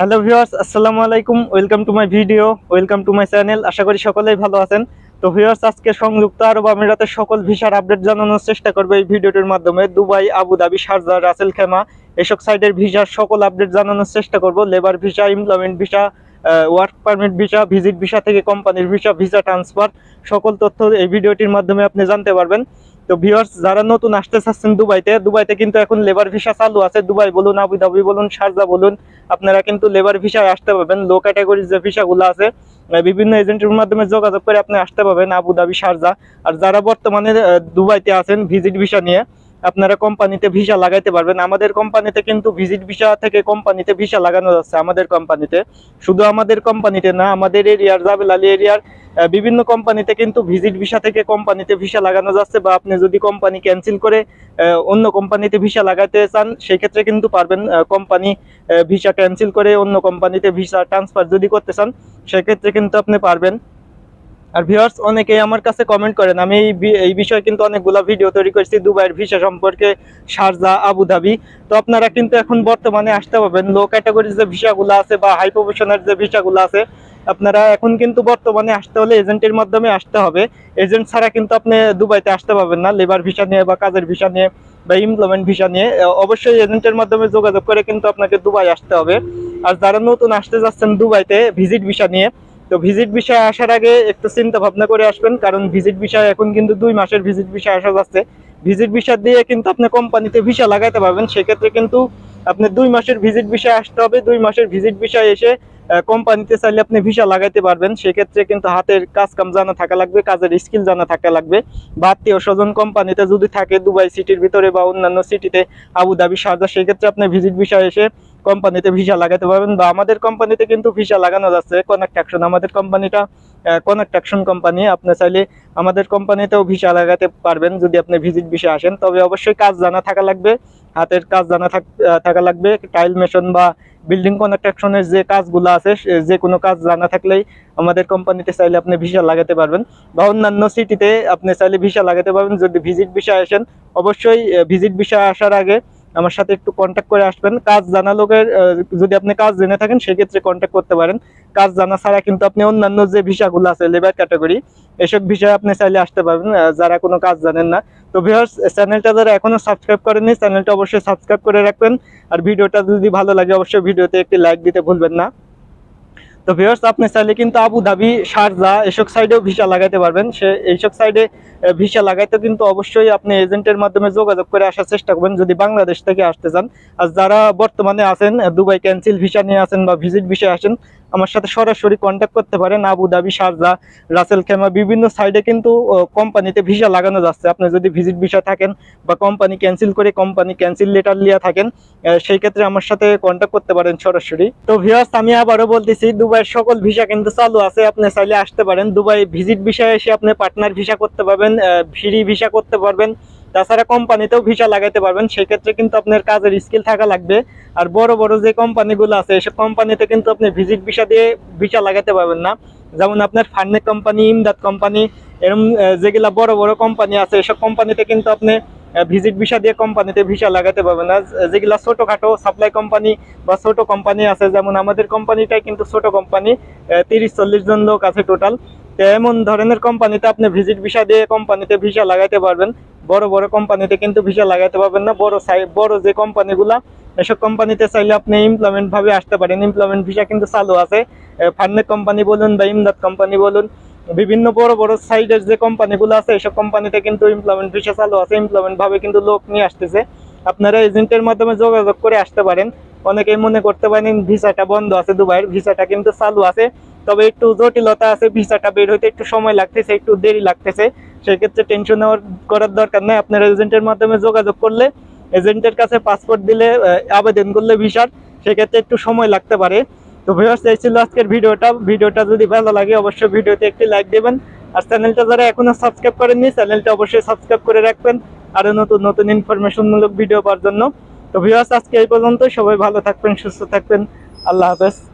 Hello viewers, আসসালামু আলাইকুম। Welcome to my video, welcome to my channel. আশা করি সকলেই ভালো আছেন। তো ভিউয়ার্স, আজকে সংযুক্ত আরব আমিরাতের সকল ভিসার আপডেট জানানোর চেষ্টা করবে এই ভিডিওটির মাধ্যমে। Dubai, Abu Dhabi, Sharjah, Ras al Khaimah এসব সাইডের ভিসার সকল আপডেট জানানোর চেষ্টা করব। Labour visa, employment visa work permit visa, visit visa থেকে কোম্পানির ভিসা ভিসা ট্রান্সফার, সকল তথ্য এই ভিডিওটির মাধ্যমে আপনি জানতে পারবেন। তো ভিউয়ার্স যারা নতুন আসতে চাচ্ছেন দুবাইতে দুবাইতে কিন্তু এখন লেবার ভিসা চালু আছে। দুবাই বলুন, আবুধাবি বলুন, শারজা বলুন, আপনারা কিন্তু লেবার ভিসায় আসতে পারবেন। লো ক্যাটাগরির যে ভিসাগুলো আছে বিভিন্ন এজেন্টের মাধ্যমে যোগাযোগ করে আপনি আসতে পারবেন, আবুধাবি, শারজা। আর যারা বর্তমানে দুবাইতে আছেন ভিজিট ভিসা নিয়ে, আপনারা কোম্পানিতে ভিসা লাগাইতে পারবেন। আমাদের কোম্পানিতে কিন্তু ভিজিট ভিসা থেকে কোম্পানিতে ভিসা লাগানো যাচ্ছে আমাদের কোম্পানিতে শুধু আমাদের কোম্পানিতে না, আমাদের এরিয়ার জাবেল আলী এরিয়ার বিভিন্ন কোম্পানিতে কিন্তু ভিজিট ভিসা থেকে কোম্পানিতে ভিসা লাগানো যাচ্ছে বা আপনি যদি কোম্পানি ক্যান্সেল করে অন্য কোম্পানিতে ভিসা লাগাতে চান সেই ক্ষেত্রে কিন্তু পারবেন কোম্পানি ভিসা ক্যান্সেল করে অন্য কোম্পানিতে ভিসা ট্রান্সফার যদি করতে চান, সেক্ষেত্রে কিন্তু আপনি পারবেন। আর ভিউয়ার্স অনেকেই আমার কাছে কমেন্ট করেন, আমি এই এই বিষয়ে কিন্তু অনেকগুলো ভিডিও তৈরি করেছি দুবাইয়ের ভিসা সম্পর্কে, শারজা, আবুধাবি। তো আপনারা কিন্তু এখন বর্তমানে আসতে পারবেন লো ক্যাটাগরির যে ভিসাগুলো আছে বা হাই প্রফেশনের যে ভিসাগুলো আছে আপনারা এখন কিন্তু বর্তমানে আসতে হলে এজেন্টের মাধ্যমে আসতে হবে। এজেন্ট ছাড়া কিন্তু আপনি দুবাইতে আসতে পারবেন না। লেবার ভিসা নিয়ে বা কাজের ভিসা নিয়ে বা এমপ্লয়মেন্ট ভিসা নিয়ে অবশ্যই এজেন্টের মাধ্যমে যোগাযোগ করে কিন্তু আপনাকে দুবাই আসতে হবে। আর যারা নতুন আসতে যাচ্ছেন দুবাইতে ভিজিট ভিসা নিয়ে, তো ভিজিট ভিসা আসার আগে একটু চিন্তা ভাবনা করে আসবেন। কারণ ভিজিট ভিসা এখন কিন্তু দুই মাসের ভিজিট ভিসা আসা যাচ্ছে। ভিজিট ভিসা দিয়ে কিন্তু আপনি কোম্পানিতে ভিসা লাগাইতে পারবেন। সেক্ষেত্রে কিন্তু আপনি দুই মাসের ভিজিট ভিসা আসতে হবে। দুই মাসের ভিজিট ভিসা এসে কোম্পানিতে চাইলে আপনি ভিসা লাগাইতে পারবেন। সেক্ষেত্রে কিন্তু হাতের কাজ কাম জানা থাকা লাগবে, কাজের স্কিল জানা থাকা লাগবে। বা আত্মীয় স্বজন কোম্পানিতে যদি থাকে দুবাই সিটির ভিতরে বা অন্যান্য সিটিতে আবুধাবি শারজা, সেক্ষেত্রে আপনি ভিজিট ভিসা এসে কোম্পানিতে ভিসা লাগাতে পারবেন। বা আমাদের কোম্পানিতে কিন্তু ভিসা লাগানো যাচ্ছে। কনেক্ট অ্যাকশন আমাদের কোম্পানিটা কনেক্ট অ্যাকশন কোম্পানি। আপনি চাইলে আমাদের কোম্পানিতেও ভিসা লাগাতে পারবেন যদি আপনি ভিজিট ভিসা আসেন। তবে অবশ্যই কাজ জানা থাকা লাগবে, হাতের কাজ জানা থাকা লাগবে। টাইল মেশন বা বিল্ডিং কনস্ট্রাকশনের যে কাজগুলো আছে যে কোনো কাজ জানা থাকলেই আমাদের কোম্পানিতে চাইলে আপনি ভিসা লাগাতে পারবেন। বা অন্যান্য সিটিতে আপনি চাইলে ভিসা লাগাতে পারবেন। যদি ভিজিট ভিসা আসেন, অবশ্যই ভিজিট ভিসা আসার আগে আমার সাথে একটু কন্ট্যাক্ট করে আসবেন। কাজ জানা লোকের যদি আপনি কাজ জেনে থাকেন, সেক্ষেত্রে কন্ট্যাক্ট করতে পারেন। কাজ জানা ছাড়া কিন্তু আপনি অন্যান্য যে ভিসাগুলো আছে লেবার ক্যাটাগরি এসব বিষয়ে আপনি চাইলে আসতে পারবেন যারা কোনো কাজ জানেন না। তো ভিউয়ার্স চ্যানেলটা যারা এখনও সাবস্ক্রাইব করেননি চ্যানেলটা অবশ্যই সাবস্ক্রাইব করে রাখবেন। আর ভিডিওটা যদি ভালো লাগে, অবশ্যই ভিডিওতে একটি লাইক দিতে ভুলবেন না। তো ভিউয়ার্স আপনি চাইলে কিন্তু আবু আবুধাবি শারজা এসব সাইডেও ভিসা লাগাইতে পারবেন। সে এইসব সাইডে ভিসা লাগাইতে কিন্তু অবশ্যই আপনি এজেন্টের মাধ্যমে যোগাযোগ করে আসার চেষ্টা করবেন, যদি বাংলাদেশ থেকে আসতে চান। আর যারা বর্তমানে আছেন দুবাই ক্যান্সেল ভিসা নিয়ে আছেন বা ভিজিট ভিসা আসেন আমার সাথে সরাসরি কন্ট্যাক্ট করতে পারেন আবুধাবি শারজা, রাসেল খেমা, বিভিন্ন সাইডে কিন্তু কোম্পানিতে ভিসা লাগানো যাচ্ছে। আপনি যদি ভিজিট ভিসা থাকেন বা কোম্পানি ক্যান্সেল করে কোম্পানি ক্যান্সেল লেটার লিয়া থাকেন সেই ক্ষেত্রে আমার সাথে কন্ট্যাক্ট করতে পারেন সরাসরি। তো ভিউয়ার্স আমি আবারও বলতেছি, দুবাইয়ের সকল ভিসা কিন্তু চালু আছে। আপনি চাইলে আসতে পারেন। দুবাই ভিজিট ভিসা এসে আপনি পার্টনার ভিসা করতে পারবেন ফ্রি ভিসা করতে পারবেন। তাছাড়া কোম্পানিতেও ভিসা লাগাইতে পারবেন সেক্ষেত্রে কিন্তু আপনার কাজের স্কিল থাকা লাগবে। আর বড় বড় যে কোম্পানিগুলো আছে এসব কোম্পানিতে কিন্তু আপনি ভিজিট ভিসা দিয়ে ভিসা লাগাতে পারবেন না। যেমন আপনার ফান্ডে কোম্পানি ইমদাদ কোম্পানি এরকম আহ, যেগুলা বড় বড় কোম্পানি আছে এসব কোম্পানিতে কিন্তু আপনি ভিজিট ভিসা দিয়ে কোম্পানিতে ভিসা লাগাতে পারবেন না। যেগুলা ছোটখাটো সাপ্লাই কোম্পানি বা ছোট কোম্পানি আছে যেমন আমাদের কোম্পানিটাই কিন্তু ছোট কোম্পানি তিরিশ চল্লিশ জন লোক আছে টোটাল তো এমন ধরনের কোম্পানিতে আপনি ভিজিট ভিসা দিয়ে কোম্পানিতে ভিসা লাগাইতে পারবেন। বড় বড় কোম্পানিতে কিন্তু ভিসা লাগাইতে পারবেন না। বড় সাই, বড় যে কোম্পানিগুলা, এসব কোম্পানিতে চাইলে আপনি এমপ্লয়মেন্ট ভাবে আসতে পারেন। এমপ্লয়মেন্ট ভিসা কিন্তু চালু আছে। ফান্ডে কোম্পানি বলুন বা ইমদাদ কোম্পানি বলুন, বিভিন্ন বড় বড় সাইডের যে কোম্পানিগুলো আছে, এসব কোম্পানিতে কিন্তু এমপ্লয়মেন্ট ভিসা চালু আছে। এমপ্লয়মেন্ট ভাবে কিন্তু লোক নিয়ে আসতেছে। আপনারা এজেন্টের মাধ্যমে যোগাযোগ করে আসতে পারেন। অনেকেই মনে করতে পারেন, ভিসাটা বন্ধ আছে দুবাইয়ের, ভিসাটা কিন্তু চালু আছে। তবে একটু জটিলতা আছে, ভিসাটা বের হইতে একটু সময় লাগতেছে, একটু দেরি লাগতেছে। সেক্ষেত্রে টেনশন নেওয়ার করার দরকার নেই। আপনার এজেন্টের মাধ্যমে যোগাযোগ করলে এজেন্টের কাছে পাসপোর্ট দিলে আবেদন করলে ভিসার, সেক্ষেত্রে একটু সময় লাগতে পারে। তো ভিউয়ার্স এই ছিল আজকের ভিডিওটা। ভিডিওটা যদি ভালো লাগে, অবশ্যই ভিডিওতে একটি লাইক দেবেন। আর চ্যানেলটা যারা এখনও সাবস্ক্রাইব করেননি চ্যানেলটা অবশ্যই সাবস্ক্রাইব করে রাখবেন। আরও নতুন নতুন ইনফরমেশনমূলক ভিডিও পাওয়ার জন্য। তো ভিউয়ার্স আজকে এই পর্যন্ত সবাই ভালো থাকবেন, সুস্থ থাকবেন। আল্লাহ হাফেজ।